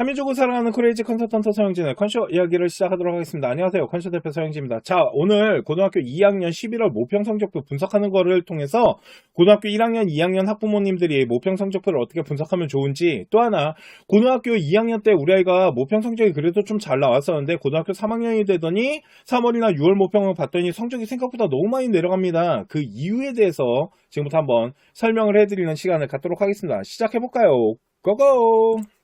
한민족을 사랑하는 크레이지 컨설턴트 서영진의 컨쇼 이야기를 시작하도록 하겠습니다. 안녕하세요. 컨쇼 대표 서영진입니다. 자, 오늘 고등학교 2학년 11월 모평 성적표 분석하는 거를 통해서 고등학교 1학년, 2학년 학부모님들이 모평 성적표를 어떻게 분석하면 좋은지 또 하나 고등학교 2학년 때 우리 아이가 모평 성적이 그래도 좀 잘 나왔었는데 고등학교 3학년이 되더니 3월이나 6월 모평을 봤더니 성적이 생각보다 너무 많이 내려갑니다. 그 이유에 대해서 지금부터 한번 설명을 해드리는 시간을 갖도록 하겠습니다. 시작해볼까요? 고고!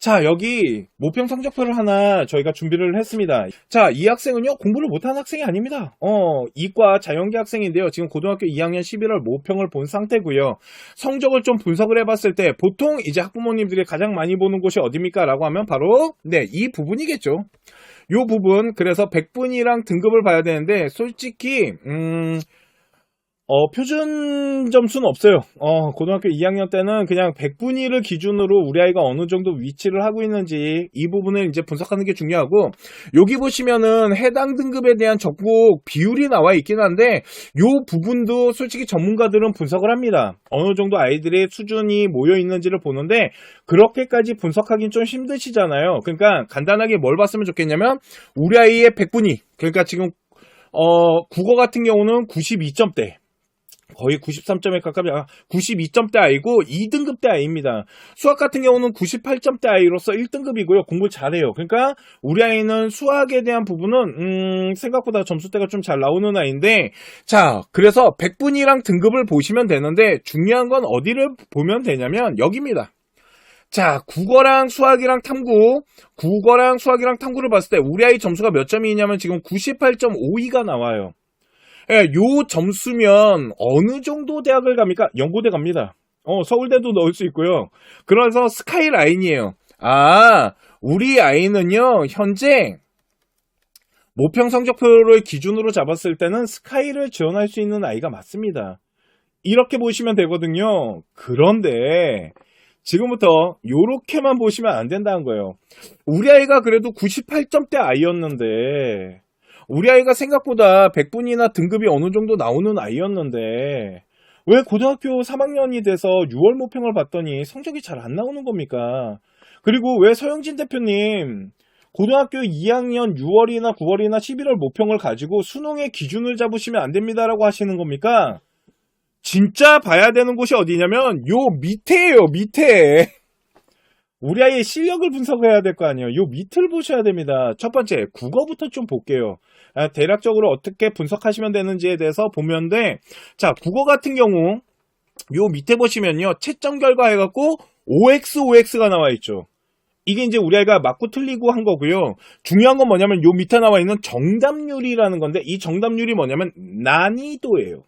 자, 여기 모평 성적표를 하나 저희가 준비를 했습니다. 자, 이 학생은요, 공부를 못하는 학생이 아닙니다. 어, 이과 자연계 학생인데요. 지금 고등학교 2학년 11월 모평을 본 상태고요. 성적을 좀 분석을 해봤을 때 보통 이제 학부모님들이 가장 많이 보는 곳이 어디입니까? 라고 하면 바로, 네, 이 부분이겠죠. 요 부분, 그래서 100분이랑 등급을 봐야 되는데, 솔직히, 음, 어, 표준 점수는 없어요. 어, 고등학교 2학년 때는 그냥 100분위를 기준으로 우리 아이가 어느 정도 위치를 하고 있는지 이 부분을 이제 분석하는 게 중요하고 여기 보시면은 해당 등급에 대한 적복 비율이 나와 있긴 한데 요 부분도 솔직히 전문가들은 분석을 합니다. 어느 정도 아이들의 수준이 모여 있는지를 보는데 그렇게까지 분석하긴 좀 힘드시잖아요. 그러니까 간단하게 뭘 봤으면 좋겠냐면 우리 아이의 100분위 그러니까 지금 어, 국어 같은 경우는 92점대. 거의 93점에 가깝이 92점대 아이고 2등급대 아이입니다. 수학 같은 경우는 98점대 아이로서 1등급이고요. 공부 잘해요. 그러니까 우리 아이는 수학에 대한 부분은 음, 생각보다 점수대가 좀 잘 나오는 아이인데 자 그래서 100분이랑 등급을 보시면 되는데 중요한 건 어디를 보면 되냐면 여기입니다. 자, 국어랑 수학이랑 탐구, 국어랑 수학이랑 탐구를 봤을 때 우리 아이 점수가 몇 점이냐면 지금 98.52가 나와요. 예, 요 점수면 어느 정도 대학을 갑니까? 연고대 갑니다. 어, 서울대도 넣을 수 있고요. 그래서 스카이라인이에요. 아, 우리 아이는요, 현재 모평 성적표를 기준으로 잡았을 때는 스카이를 지원할 수 있는 아이가 맞습니다. 이렇게 보시면 되거든요. 그런데 지금부터 요렇게만 보시면 안 된다는 거예요. 우리 아이가 그래도 98점대 아이였는데 우리 아이가 생각보다 100분이나 등급이 어느 정도 나오는 아이였는데 왜 고등학교 3학년이 돼서 6월 모평을 봤더니 성적이 잘 안 나오는 겁니까? 그리고 왜 서영진 대표님 고등학교 2학년 6월이나 9월이나 11월 모평을 가지고 수능의 기준을 잡으시면 안 됩니다라고 하시는 겁니까? 진짜 봐야 되는 곳이 어디냐면 요 밑에예요 밑에 우리 아이의 실력을 분석해야 될 거 아니에요 요 밑을 보셔야 됩니다 첫 번째 국어부터 좀 볼게요 아, 대략적으로 어떻게 분석하시면 되는지에 대해서 보면 돼. 자, 국어 같은 경우 요 밑에 보시면요. 채점 결과 해갖고 OX, OX가 나와 있죠. 이게 이제 우리 아이가 맞고 틀리고 한 거고요. 중요한 건 뭐냐면 요 밑에 나와 있는 정답률이라는 건데 이 정답률이 뭐냐면 난이도예요.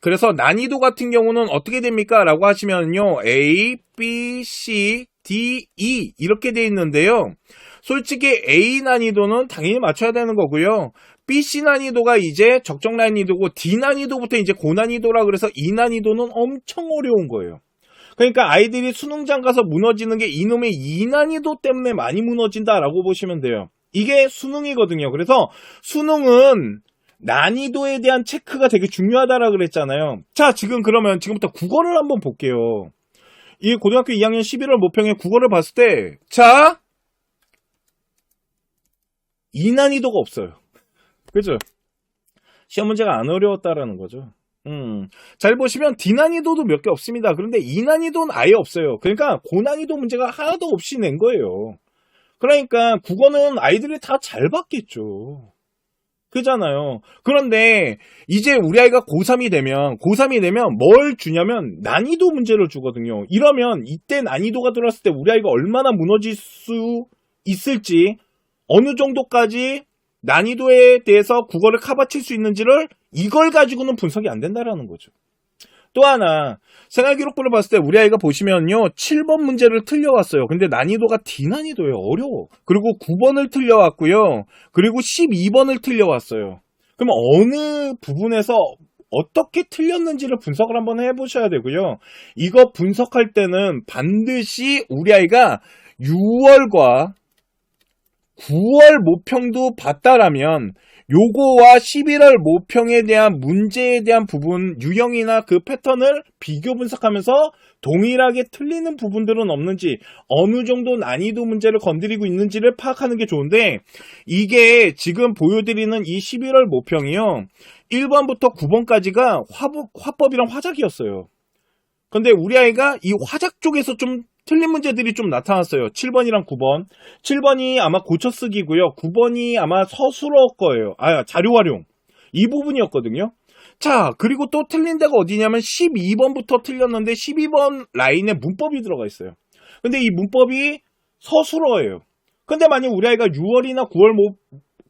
그래서 난이도 같은 경우는 어떻게 됩니까? 라고 하시면요. A, B, C, D, E 이렇게 돼 있는데요. 솔직히 A 난이도는 당연히 맞춰야 되는 거고요. BC 난이도가 이제 적정 난이도고 D 난이도부터 이제 고난이도라 그래서 E 난이도는 엄청 어려운 거예요. 그러니까 아이들이 수능장 가서 무너지는 게 이놈의 E 난이도 때문에 많이 무너진다라고 보시면 돼요. 이게 수능이거든요. 그래서 수능은 난이도에 대한 체크가 되게 중요하다라 그랬잖아요. 자, 지금 그러면 지금부터 국어를 한번 볼게요. 이 고등학교 2학년 11월 모평의 국어를 봤을 때, 자, 이 난이도가 없어요. 그죠? 시험 문제가 안 어려웠다라는 거죠. 음, 잘 보시면 D 난이도도 몇 개 없습니다. 그런데 E 난이도는 아예 없어요. 그러니까 고난이도 문제가 하나도 없이 낸 거예요. 그러니까 국어는 아이들이 다잘 받겠죠. 그잖아요. 그런데 이제 우리 아이가 고3이 되면 고3이 되면 뭘 주냐면 난이도 문제를 주거든요. 이러면 이때 난이도가 들어왔을 때 우리 아이가 얼마나 무너질 수 있을지 어느 정도까지 난이도에 대해서 국어를 커버칠 수 있는지를 이걸 가지고는 분석이 안 된다라는 거죠. 또 하나 생활기록부를 봤을 때 우리 아이가 보시면요 7번 문제를 틀려왔어요. 근데 난이도가 D 난이도예요. 어려워. 그리고 9번을 틀려왔고요. 그리고 12번을 틀려왔어요. 그럼 어느 부분에서 어떻게 틀렸는지를 분석을 한번 해보셔야 되고요. 이거 분석할 때는 반드시 우리 아이가 6월과 9월 모평도 봤다라면 요거와 11월 모평에 대한 문제에 대한 부분, 유형이나 그 패턴을 비교 분석하면서 동일하게 틀리는 부분들은 없는지, 어느 정도 난이도 문제를 건드리고 있는지를 파악하는 게 좋은데, 이게 지금 보여드리는 이 11월 모평이요. 1번부터 9번까지가 화법, 화법이랑 화작이었어요. 근데 우리 아이가 이 화작 쪽에서 좀 틀린 문제들이 좀 나타났어요. 7번이랑 9번. 7번이 아마 고쳐쓰기고요. 9번이 아마 서술어 거예요. 아, 자료 활용. 이 부분이었거든요. 자, 그리고 또 틀린 데가 어디냐면 12번부터 틀렸는데 12번 라인에 문법이 들어가 있어요. 근데 이 문법이 서술어예요. 근데 만약 우리 아이가 6월이나 9월 모,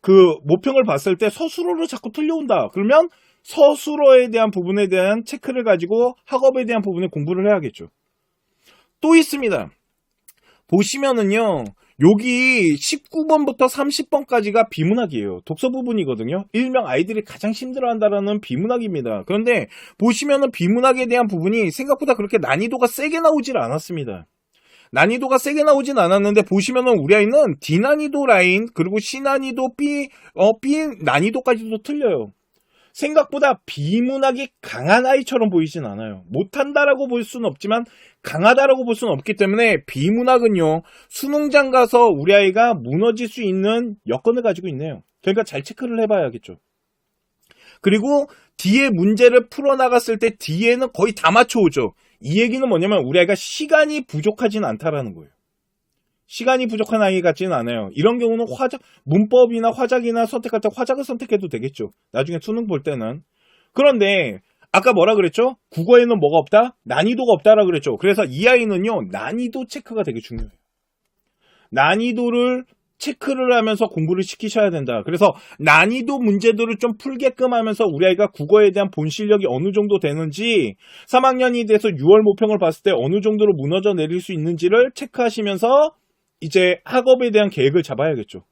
그 모평을 봤을 때 서술어를 자꾸 틀려온다. 그러면 서술어에 대한 부분에 대한 체크를 가지고 학업에 대한 부분에 공부를 해야겠죠. 또 있습니다. 보시면은요, 여기 19번부터 30번까지가 비문학이에요. 독서 부분이거든요. 일명 아이들이 가장 힘들어한다라는 비문학입니다. 그런데 보시면은 비문학에 대한 부분이 생각보다 그렇게 난이도가 세게 나오질 않았습니다. 난이도가 세게 나오진 않았는데 보시면은 우리 아이는 D 난이도 라인 그리고 C 난이도 B 어 B 난이도까지도 틀려요. 생각보다 비문학이 강한 아이처럼 보이진 않아요. 못한다라고 볼 수는 없지만 강하다라고 볼 수는 없기 때문에 비문학은요 수능장 가서 우리 아이가 무너질 수 있는 여건을 가지고 있네요. 그러니까 잘 체크를 해봐야겠죠. 그리고 뒤에 문제를 풀어나갔을 때 뒤에는 거의 다 맞춰오죠. 이 얘기는 뭐냐면 우리 아이가 시간이 부족하진 않다라는 거예요. 시간이 부족한 아이 같지는 않아요. 이런 경우는 화작, 문법이나 화작이나 선택할 때 화작을 선택해도 되겠죠. 나중에 수능 볼 때는. 그런데 아까 뭐라 그랬죠? 국어에는 뭐가 없다? 난이도가 없다라 그랬죠. 그래서 이 아이는요, 난이도 체크가 되게 중요해요. 난이도를 체크를 하면서 공부를 시키셔야 된다. 그래서 난이도 문제들을 좀 풀게끔 하면서 우리 아이가 국어에 대한 본 실력이 어느 정도 되는지 3학년이 돼서 6월 모평을 봤을 때 어느 정도로 무너져 내릴 수 있는지를 체크하시면서 이제 학업에 대한 계획을 잡아야겠죠.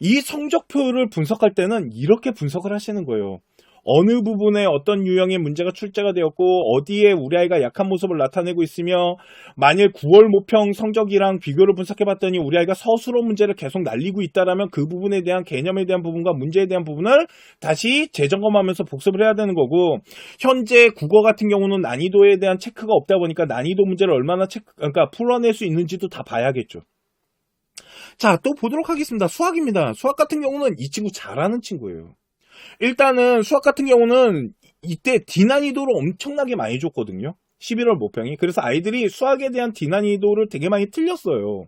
이 성적표를 분석할 때는 이렇게 분석을 하시는 거예요. 어느 부분에 어떤 유형의 문제가 출제가 되었고 어디에 우리 아이가 약한 모습을 나타내고 있으며 만일 9월 모평 성적이랑 비교를 분석해 봤더니 우리 아이가 서술어 문제를 계속 날리고 있다라면 그 부분에 대한 개념에 대한 부분과 문제에 대한 부분을 다시 재점검하면서 복습을 해야 되는 거고 현재 국어 같은 경우는 난이도에 대한 체크가 없다 보니까 난이도 문제를 얼마나 체크 그러니까 풀어낼 수 있는지도 다 봐야겠죠. 자, 또 보도록 하겠습니다. 수학입니다. 수학 같은 경우는 이 친구 잘하는 친구예요. 일단은 수학 같은 경우는 이때 디난이도를 엄청나게 많이 줬거든요. 11월 모평이. 그래서 아이들이 수학에 대한 디난이도를 되게 많이 틀렸어요.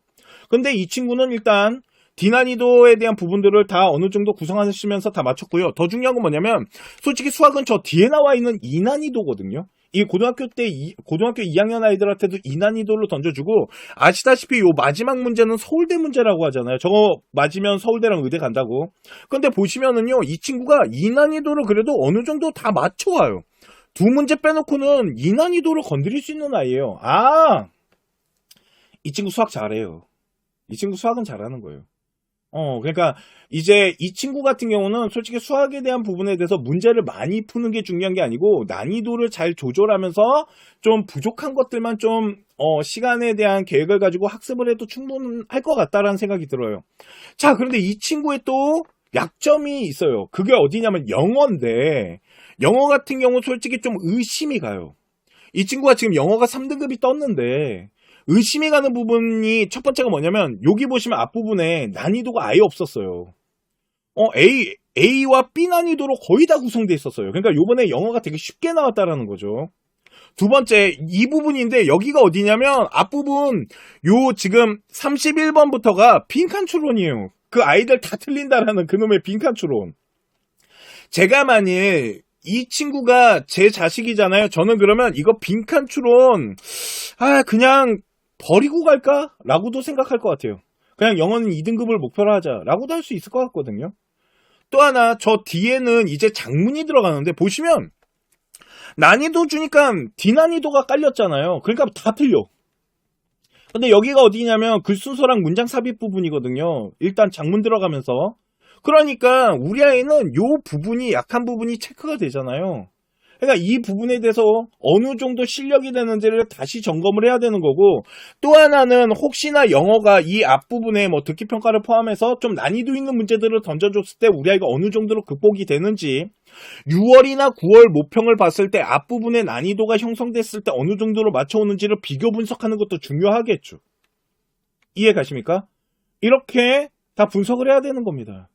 근데 이 친구는 일단 디난이도에 대한 부분들을 다 어느 정도 구성하시면서 다 맞췄고요. 더 중요한 건 뭐냐면 솔직히 수학은 저 뒤에 나와 있는 이난이도거든요. 이 고등학교 때 이, 고등학교 2학년 아이들한테도 이 난이도를 던져주고 아시다시피 요 마지막 문제는 서울대 문제라고 하잖아요. 저거 맞으면 서울대랑 의대 간다고. 근데 보시면은요 이 친구가 이 난이도를 그래도 어느 정도 다 맞춰와요. 두 문제 빼놓고는 이 난이도를 건드릴 수 있는 아이예요. 아, 이 친구 수학 잘해요. 이 친구 수학은 잘하는 거예요. 어, 그러니까 이제 이 친구 같은 경우는 솔직히 수학에 대한 부분에 대해서 문제를 많이 푸는 게 중요한 게 아니고 난이도를 잘 조절하면서 좀 부족한 것들만 좀 어, 시간에 대한 계획을 가지고 학습을 해도 충분할 것 같다라는 생각이 들어요. 자, 그런데 이 친구의 또 약점이 있어요. 그게 어디냐면 영어인데 영어 같은 경우 솔직히 좀 의심이 가요. 이 친구가 지금 영어가 3등급이 떴는데 의심이 가는 부분이 첫 번째가 뭐냐면 여기 보시면 앞부분에 난이도가 아예 없었어요. 어, A, A와 B 난이도로 거의 다 구성되어 있었어요. 그러니까 요번에 영어가 되게 쉽게 나왔다라는 거죠. 두 번째, 이 부분인데 여기가 어디냐면 앞부분 요 지금 31번부터가 빈칸 추론이에요. 그 아이들 다 틀린다라는 그놈의 빈칸 추론. 제가 만일 이 친구가 제 자식이잖아요. 저는 그러면 이거 빈칸 추론, 아, 그냥 버리고 갈까? 라고도 생각할 것 같아요. 그냥 영어는 2등급을 목표로 하자. 라고도 할 수 있을 것 같거든요. 또 하나, 저 뒤에는 이제 장문이 들어가는데, 보시면, 난이도 주니까 D난이도가 깔렸잖아요. 그러니까 다 틀려. 근데 여기가 어디냐면 글 순서랑 문장 삽입 부분이거든요. 일단 장문 들어가면서. 그러니까 우리 아이는 요 부분이 약한 부분이 체크가 되잖아요. 그러니까 이 부분에 대해서 어느 정도 실력이 되는지를 다시 점검을 해야 되는 거고 또 하나는 혹시나 영어가 이 앞부분에 뭐 듣기 평가를 포함해서 좀 난이도 있는 문제들을 던져줬을 때 우리 아이가 어느 정도로 극복이 되는지 6월이나 9월 모평을 봤을 때 앞부분의 난이도가 형성됐을 때 어느 정도로 맞춰오는지를 비교 분석하는 것도 중요하겠죠. 이해 가십니까? 이렇게 다 분석을 해야 되는 겁니다.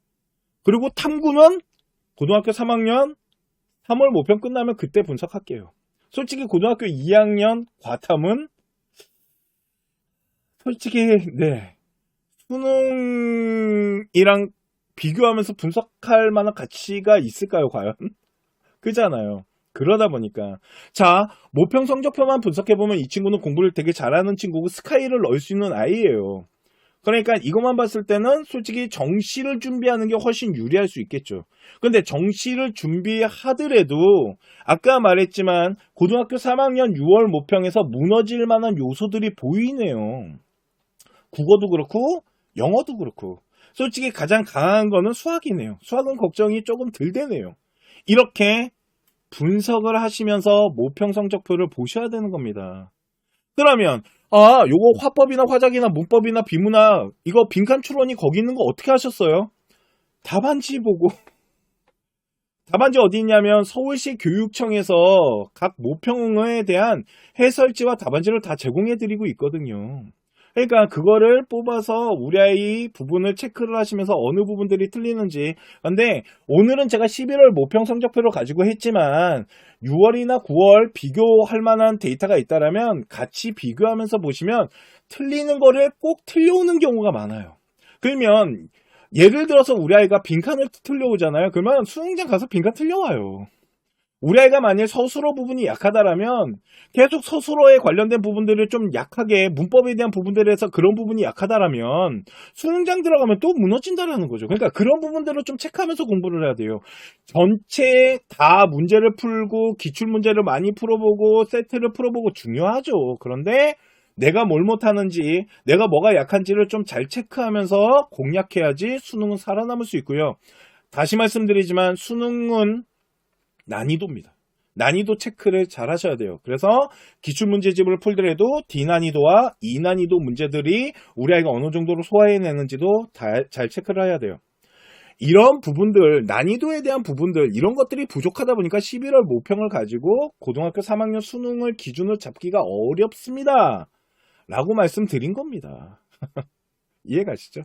그리고 탐구는 고등학교 3학년 3월 모평 끝나면 그때 분석할게요. 솔직히 고등학교 2학년 과탐은 솔직히 네 수능이랑 비교하면서 분석할 만한 가치가 있을까요 과연? 그잖아요. 그러다 보니까 자 모평 성적표만 분석해 보면 이 친구는 공부를 되게 잘하는 친구고 스카이를 넣을 수 있는 아이예요. 그러니까 이것만 봤을 때는 솔직히 정시를 준비하는 게 훨씬 유리할 수 있겠죠. 근데 정시를 준비하더라도 아까 말했지만 고등학교 3학년 6월 모평에서 무너질 만한 요소들이 보이네요. 국어도 그렇고 영어도 그렇고 솔직히 가장 강한 거는 수학이네요. 수학은 걱정이 조금 덜 되네요. 이렇게 분석을 하시면서 모평 성적표를 보셔야 되는 겁니다. 그러면 아, 요거 화법이나 화작이나 문법이나 비문학 이거 빈칸 추론이 거기 있는 거 어떻게 하셨어요? 답안지 보고 답안지 어디 있냐면 서울시 교육청에서 각 모평에 대한 해설지와 답안지를 다 제공해 드리고 있거든요. 그러니까 그거를 뽑아서 우리 아이 부분을 체크를 하시면서 어느 부분들이 틀리는지. 근데 오늘은 제가 11월 모평 성적표를 가지고 했지만 6월이나 9월 비교할 만한 데이터가 있다라면 같이 비교하면서 보시면 틀리는 거를 꼭 틀려오는 경우가 많아요. 그러면 예를 들어서 우리 아이가 빈칸을 틀려오잖아요. 그러면 수능장 가서 빈칸 틀려와요. 우리 아이가 만일 서술어 부분이 약하다라면 계속 서술어에 관련된 부분들을 좀 약하게 문법에 대한 부분들에서 그런 부분이 약하다라면 수능장 들어가면 또 무너진다라는 거죠. 그러니까 그런 부분들을 좀 체크하면서 공부를 해야 돼요. 전체 다 문제를 풀고 기출 문제를 많이 풀어보고 세트를 풀어보고 중요하죠. 그런데 내가 뭘 못하는지, 내가 뭐가 약한지를 좀 잘 체크하면서 공략해야지 수능은 살아남을 수 있고요. 다시 말씀드리지만 수능은 난이도입니다. 난이도 체크를 잘 하셔야 돼요. 그래서 기출문제집을 풀더라도 D난이도와 E난이도 문제들이 우리 아이가 어느 정도로 소화해내는지도 다- 잘 체크를 해야 돼요. 이런 부분들, 난이도에 대한 부분들, 이런 것들이 부족하다 보니까 11월 모평을 가지고 고등학교 3학년 수능을 기준으로 잡기가 어렵습니다. 라고 말씀드린 겁니다. 이해 가시죠?